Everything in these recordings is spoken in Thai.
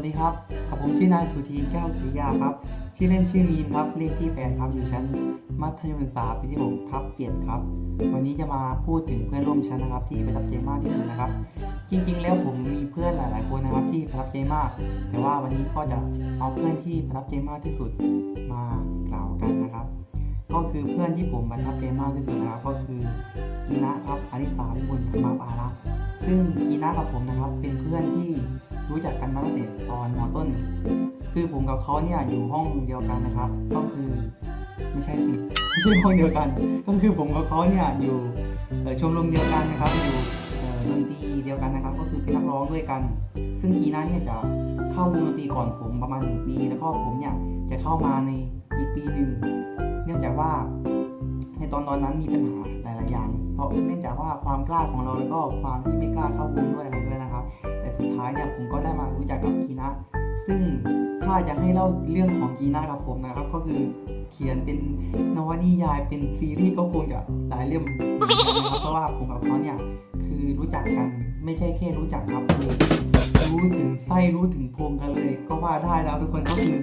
วัสดีครับกับผมชื่อนายสุธีแก้วกิริยาครับ ชื่อเล่นชื่อมีนครับ เลขที่แปดครับอยู่ชั้นมัธยมศึกษาปีที่6ทับ7ครับ วันนี้จะมาพูดถึงเพื่อนร่วมชั้นนะครับ ที่ประทับใจมากที่สุดนะครับ จริงๆ แล้วผมมีเพื่อนหลาย ๆ คนนะครับที่ประทับใจมาก แต่ว่าวันนี้ก็จะเอาเพื่อนที่ประทับใจมากที่สุดมากล่าวกันนะครับ ก็คือเพื่อนที่ผมประทับใจมากที่สุดนะครับ ก็คือกีนะครับอริสาวิบุญธรรมปาระซึ่งกีนะกับผมนะครับเป็นเพื่อนที่ รู้จักกันมาตั้งแต่ตอนมต้น คือผมกับเขาเนี่ยอยู่ห้องเดียวกันนะครับ ก็คือไม่ใช่สิไม่ใช่ห้องเดียวกัน ก็คือผมกับเขาเนี่ยอยู่ชมรมเดียวกันนะครับอยู่ดนตรีเดียวกันนะครับ ก็คือเป็นนักร้องด้วยกัน ซึ่งกีนั้นเนี่ยจะเข้าวงดนตรีก่อนผมประมาณหนึ่งปี แล้วก็ผมเนี่ยจะเข้ามาในอีกปีหนึ่งเนื่องจากว่าในตอนตอนนั้นมีปัญหาหลาย ๆ อย่าง เพราะเนื่องจากว่าความกล้าของเราแล้วก็ความที่ไม่กล้าเข้าวงด้วยอะไรด้วยนะครับ สุดท้ายเนี่ยผมก็ได้มารู้จักกับกีนะซึ่งถ้าจะให้เล่าเรื่องของกีนะกับผมนะครับ ก็คือเขียนเป็นนวนิยายเป็นซีรีส์ก็คงจะหลายเล่อนกันะครับเพราะว่าผมกับเขาเนี่ยคือรู้จักกันไม่ใช่แค่รู้จักครับคือรู้ถึงไส้รู้ถึงพรงกันเลย ก็ว่าได้แล้วทุกคนก็คือ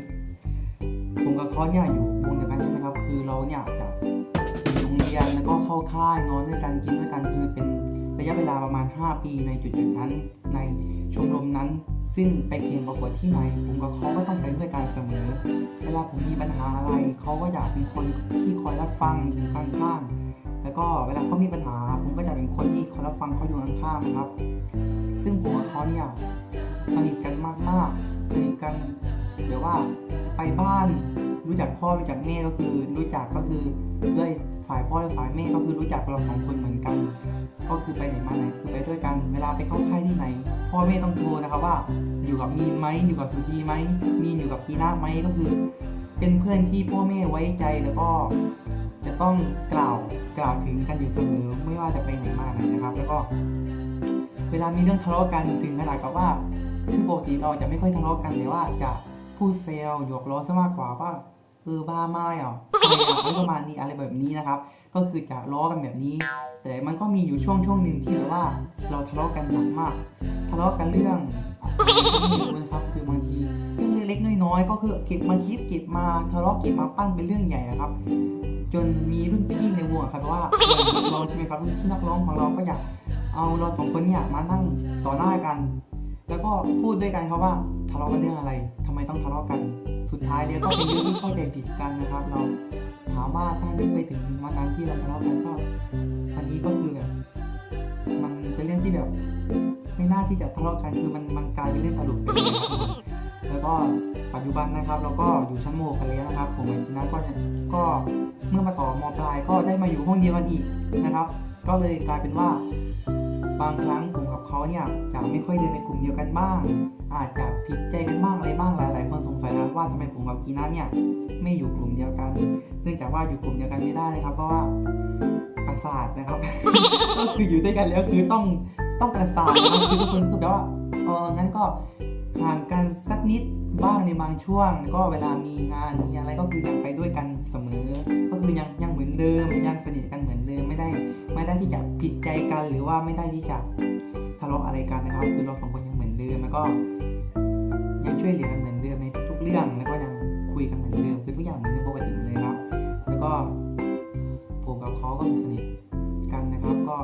ผมกับเขาเนี่ยอยู่วงเดียวกันใช่ไหมครับ คือเราเนี่ยจะอยู่โรงเรียนแล้วก็เข้าค่ายนอนด้วยกันกินด้วยกันคือเป็น ระยะเวลาประมาณ 5 ปีในจุดๆนั้น ในชมรมนั้น ซึ่งไปแข่งประกวดที่ไหน ผมกับเขาก็ต้องไปด้วยกันเสมอ เวลาผมมีปัญหาอะไร เขาก็อยากเป็นคนที่คอยรับฟังอยู่ข้างๆแล้วก็เวลาเขามีปัญหา ผมก็จะเป็นคนที่คอยรับฟังเขาอยู่ข้างๆนะครับ ซึ่งผมกับเขาเนี่ยสนิทกันมากๆสนิทกัน เดี๋ยวว่าไปบ้านรู้จักพ่อรู้จักแม่ก็คือรู้จักก็คือด้วยฝ่ายพ่อและฝ่ายแม่ก็คือรู้จักเราสองคนเหมือนกัน ก็คือไปไหนมาไหนคือไปด้วยกัน เวลาไปเข้าค่ายที่ไหน พ่อแม่ต้องโทรนะครับว่า อยู่กับมีนไหมอยู่กับสุธีไหมมีนอยู่กับกีน่าไหมก็คือ เป็นเพื่อนที่พ่อแม่ไว้ใจแล้วก็ จะต้องกล่าวกล่าวถึงกันอยู่เสมอไม่ว่าจะไปไหนมาไหนนะครับ แล้วก็ เวลามีเรื่องทะเลาะกันถึงขนาดกับว่าคือปกติเราจะไม่ค่อยทะเลาะกันแต่ว่าจะ พูดเซลหยอกล้อซะมากกว่าว่าเออบ้าไม่อะใครอ่ประมาณนี้อะไรแบบนี้นะครับ ก็คือจะล้อกันแบบนี้ แต่มันก็มีอยู่ช่วงช่วงหนึ่งที่แบบว่า เราทะเลาะกันหนักมาก ทะเลาะกันเรื่องอะไรนะครับคือบางทีเรื่องเล็กๆน้อยๆก็คือเก็บมาคิดเก็บมาทะเลาะเก็บมาปั้นเป็นเรื่องใหญ่อะครับ จนมีรุ่นพี่ในวงครับว่าเรานักร้องใช่ไหมครับรุ่นพี่นักร้องของเราก็อยากเอาเราสองคนเนี่ยมานั่งต่อหน้ากัน แล้วก็พูดด้วยกันครับว่าะเลาะกันเรื่องอะไรทำไมต้องทะเลาะกัน สุดท้ายเนี่ยก็เป็นเรื่องที่เข้าใจผิดกันนะครับ เราถามว่าถ้านึกไปถึงวันนั้นที่เราทะเลาะกันก็วันนี้ก็คือแบบมันเป็นเรื่องที่แบบไม่น่าที่จะทะเลาะกันคือมันมันกลายเป็นเรื่องตลกไปเลยแล้วก็ปัจจุบันนะครับ เราก็อยู่ชั้นโมกันแล้วนะครับ ผมกับจีน่าก็เนี่ยก็เมื่อมาต่อมปลายก็ได้มาอยู่ห้องเดียวกันอีกนะครับ ก็เลยกลายเป็นว่า บางครั้งผมกับเขาเนี่ยจะไม่ค่อยเดินในกลุ่มเดียวกันบ้าง อาจจะผิดใจกันบ้างอะไรบ้างหลาย ๆ คนสงสัยนะว่าทำไมผมกับกีน่าเนี่ยไม่อยู่กลุ่มเดียวกัน เนื่องจากว่าอยู่กลุ่มเดียวกันไม่ได้นะครับ เพราะว่าประสาทนะครับ ก็คืออยู่ด้วยกันแล้วคือต้องต้องประสาทนะคือทุกคนคือแบบว่าเอองั้นก็ ห่างกันสักนิดบ้างในบางช่วง ก็เวลามีงานมีอะไรก็คือยังไปด้วยกันเสมอ ก็คือยังยังเหมือนเดิมยังสนิทกันเหมือนเดิมไม่ได้ ไม่ได้ที่จะผิดใจกันหรือว่าไม่ได้ที่จะทะเลาะอะไรกันนะครับ คือเราสองคนยังเหมือนเดิมแล้วก็ ยังช่วยเหลือกันเหมือนเดิมในทุกๆเรื่องแล้วก็ยังคุยกันเหมือนเดิมคือทุกอย่างเหมือนเดิมปกติเลยครับ แล้วก็ผมกับเขาก็สนิทกันนะครับ ก็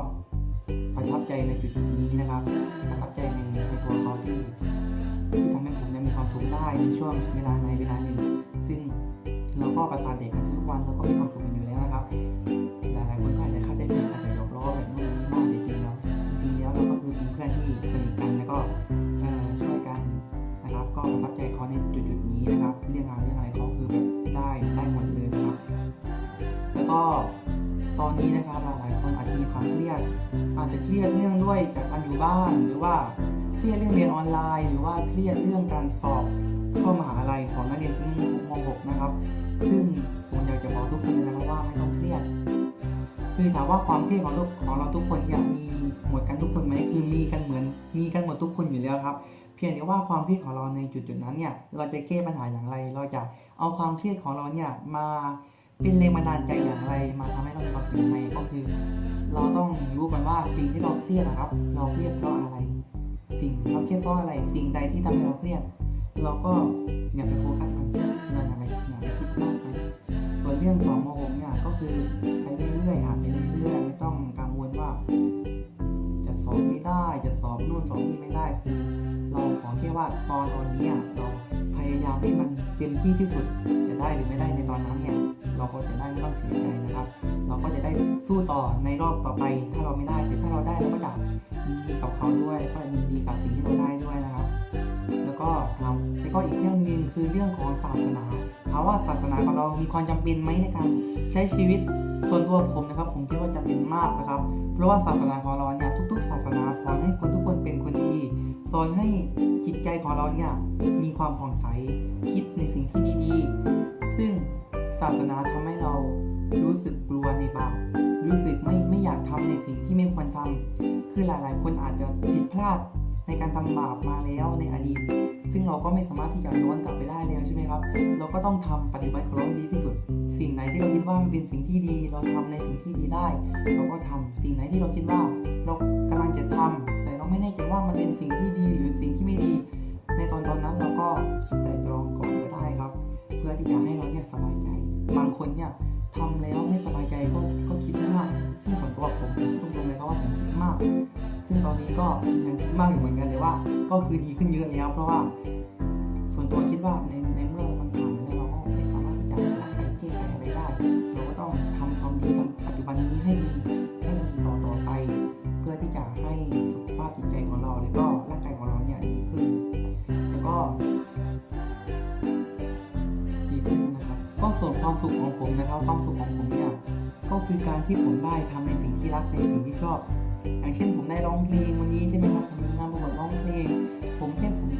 ประทับใจในจุดนี้นะครับประทับใจใน ได้มีความสุขได้ในช่วงเวลาในเวลาหนึ่งซึ่งเราก็ประสานเด็กกันทุกวันแล้วก็มีความสุขกันอยู่แล้วนะครับหลายๆคนก็อาจจะเข้าใจผิดอาจจะหยกล้อแบบนู้นนี่นั่นจริงๆแล้วจริงๆแล้วเราก็คือเป็นเพื่อนที่สนิทกันแล้วก็ช่วยกันนะครับ ก็ประทับใจเขาในจุดๆนี้นะครับ เรื่องงานเรื่องอะไรเขาคือแบบได้ได้หมดเลยนะครับ แล้วก็ตอนนี้นะครับหลายๆคนอาจจะมีความเครียด อาจจะเครียดเรื่องด้วยจากการอยู่บ้านหรือว่า รียดเรื่องเรียนออนไลน์ หรือว่าเครียดเรื่องการสอบเข้ามหาลัยของนักเรียนชั้นม .6 นะครับ ซึ่งผมอยากจะบอกทุกคนเลยนะครับว่าไม่ต้องเครียด คือถามว่าความเครียดของลูกของเราทุกคนอยากมีหมดกันทุกคนไหมคือมีกันเหมือน มีกันหมดทุกคนอยู่แล้วครับเพียงแต่ว่าความเครียดของเราในจุดจุดๆนั้นเนี่ยเราจะแก้ปัญหาอย่างไร เราจะเอาความเครียดของเราเนี่ยมาเป็นแรงบันดาลใจอย่างไร มาทำให้เรามีความสุขยังไงก็คือ เราต้องรู้กันว่าสิ่งที่เราเครียดนะครับ เราเครียดเพราะอะไร สิ่งเราเครียดเพราะอะไรสิ่งใดที่ทำให้เราเครียด เราก็อย่าไปโฟกัสมันเราอย่าไปอย่าไปคิดมากมันส่วนเรื่องของมหกเนี่ยก็คือไปเรื่อยๆอ่านไปเรื่อยๆไม่ต้องกังวลว่า จะสอบไม่ได้จะสอบนู่นสอบนี่ไม่ได้คือเราขอแค่ว่าตอนตอนนี้เราพยายามให้มันเต็มที่ที่สุดจะได้หรือไม่ได้ในตอนนั้นเนี่ย เราก็จะได้ไม่ต้องเสียใจนะครับ เราก็จะได้สู้ต่อในรอบต่อไป ถ้าเราไม่ได้แต่ถ้าเราได้เราก็จะยินดีกับเขาด้วยก็ยินดีกับสิ่งที่เราได้ด้วยนะครับ แล้วก็ทำแล้วก็อีกเรื่องหนึ่งคือเรื่องของศาสนาถามว่าศาสนาของเรามีความจำเป็นไหมในการใช้ชีวิตส่วนตัวผมนะครับ ผมคิดว่าจำเป็นมากนะครับ เพราะว่าศาสนาของเราเนี่ยทุก ๆ ศาสนาสอนให้คนทุกคนเป็นคนดีสอนให้จิตใจของเราเนี่ยมีความผ่องใสคิดในสิ่งที่ดีๆาสนาทำให้เรารู้สึกกลัวในบาปรู้สึกไม่ไม่อยากทำในสิ่งที่ไม่ควรทำคือหลายๆ คนอาจจะผิดพลาดในการทำบาปมาแล้วในอดีต ซึ่งเราก็ไม่สามารถที่จะย้อนกลับไปได้แล้วใช่ไหมครับ เราก็ต้องทำปฏิบัติของเราดีที่สุด สิ่งไหนที่เราคิดว่ามันเป็นสิ่งที่ดี เราทำในสิ่งที่ดีได้ เราก็ทำสิ่งไหนที่เราคิดว่า เรากำลังจะทำแต่เราไม่แน่ใจว่ามันเป็นสิ่งที่ดีหรือสิ่งที่ไม่ดี ในตอนตอนนั้นเราก็คิดไตร่ตรองก่อนก็ได้ครับ เพื่อที่จะให้เราเนี่ยสบายใจ บางคนเนี่ยทำแล้วไม่สบายใจก็ก็คิดมากซึ่งส่วนตัวผมต้องตรงเลยครับว่าผมคิดมาก ซึ่งตอนนี้ก็ยังคิดมากอยู่เหมือนกันแต่ว่า ก็คือดีขึ้นเยอะแล้วเพราะว่า ส่วนตัวคิดว่าในใน ความสุขของผมนะครับ ความสุขของผมเนี่ยก็คือการที่ผมได้ทำในสิ่งที่รักในสิ่งที่ชอบ อย่างเช่นผมได้ร้องเพลงวันนี้ใช่ไหมครับผมมีงานประกวดร้องเพลง ผมแค่ผม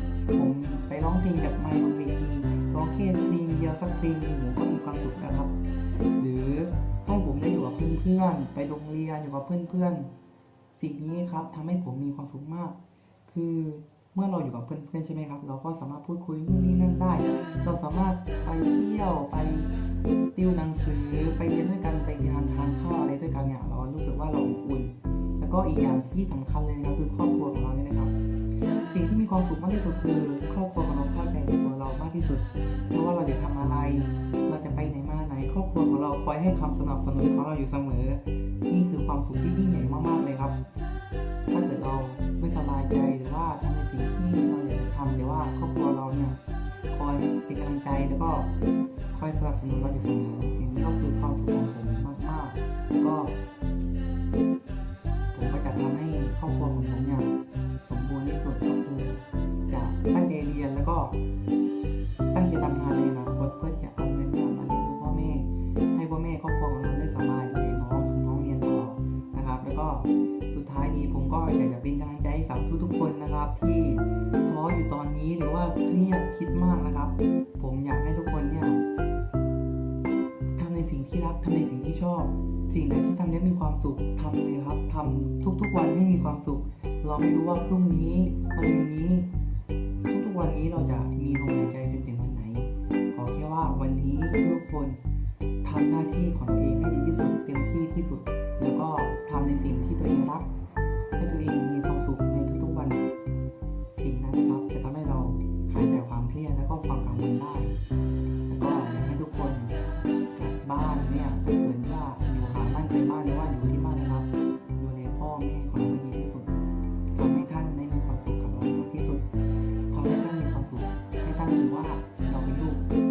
ผมไปร้องเพลงจากไมค์บนเวทีร้องแค่เพลงเดียวสักเพลงหนึ่งผมก็มีความสุขแล้วครับ หรือให้ผมได้อยู่กับเพื่อนๆไปโรงเรียนอยู่กับเพื่อนๆสิ่งนี้ครับทำให้ผมมีความสุขมาก คือเมื่อเราอยู่กับเพื่อนๆใช่ไหมครับ เราก็สามารถพูดคุยนู่นนี่นั่นได้ เราสามารถไปเที่ยวไป ติวหนังสือไปเรียนด้วยกันไปทานทานข้าวอะไรด้วยกันเนี่ยเรารู้สึกว่าเราอบอุ่น แล้วก็อีกอย่างที่สำคัญเลยนะครับคือครอบครัวของเราเนี่ยนะครับ สิ่งที่มีความสุขมากที่สุดคือครอบครัวของเราเข้าใจในตัวเรามากที่สุดไม่ว่าเราจะทำอะไร เราจะไปไหนมาไหนครอบครัวของเราคอยให้คำสนับสนุนของเราอยู่เสมอ นี่คือความสุขที่ยิ่งใหญ่มากๆเลยครับ ถ้าเกิดเราไม่สบายใจหรือว่าทำในสิ่งที่เราอยากจะทำแต่ว่าครอบครัวเราเนี่ยคอยเป็นกำลังใจแล้วก็ อยสนับสนุนเราอยู่เสมอสิ่งนี้ก็คือความสุขของผมมากๆแล้วก็ผมก็จะทำให้ครอบครัวของผมเนี่ยสมบูรณ์ที่สุดก็คือจะตั้งใจเรียนแล้วก็ตั้งใจทำงานในอนาคตเพื่อที่จะเอาเงินเนี่ยมาเลี้ยงดูพ่อแม่ให้พ่อแม่ครอบครัวของเราได้สบายดูแลน้องส่งน้องเรียนต่อนะครับ แล้วก็ ดท้ายนี้ผมก็อยากจะเป็นกำลังใจให้กับทุกๆคนนะครับ ที่ท้ออยู่ตอนนี้หรือว่าเครียดคิดมากนะครับ ผมอยากให้ทุกคนเนี่ยทำในสิ่งที่รักทำในสิ่งที่ชอบ สิ่งไหนที่ทำแล้วมีความสุขทำเลยครับทำทุกๆวันให้มีความสุข เราไม่รู้ว่าพรุ่งนี้มะรืนนี้ ทุกๆวันนี้เราจะมีลมหายใจจนถึงวันไหน ขอแค่ว่าวันนี้ทุกคน ทำหน้าที่ของตัวเองให้ดีที่สุดเต็มที่ที่สุด แล้วก็ทำในสิ่งที่ตัวเองรักให้ตัวเองมีความสุขในทุกๆวัน สิ่งนั้นนะครับจะทำให้เราหายจากความเครียดและก็ความกังวลได้แล้วก็อยากให้ทุกคนบ้านเนี่ยถ้าเกิดว่าอยู่ห่างบ้านไกลบ้านหรือว่าอยู่ที่บ้านนะครับดูแลพ่อแม่ของเราให้ดีที่สุดทำให้ท่านได้มีความสุขกับเรามากที่สุดทำให้ท่านมีความสุขให้ท่านรู้ว่าเราเป็นลูก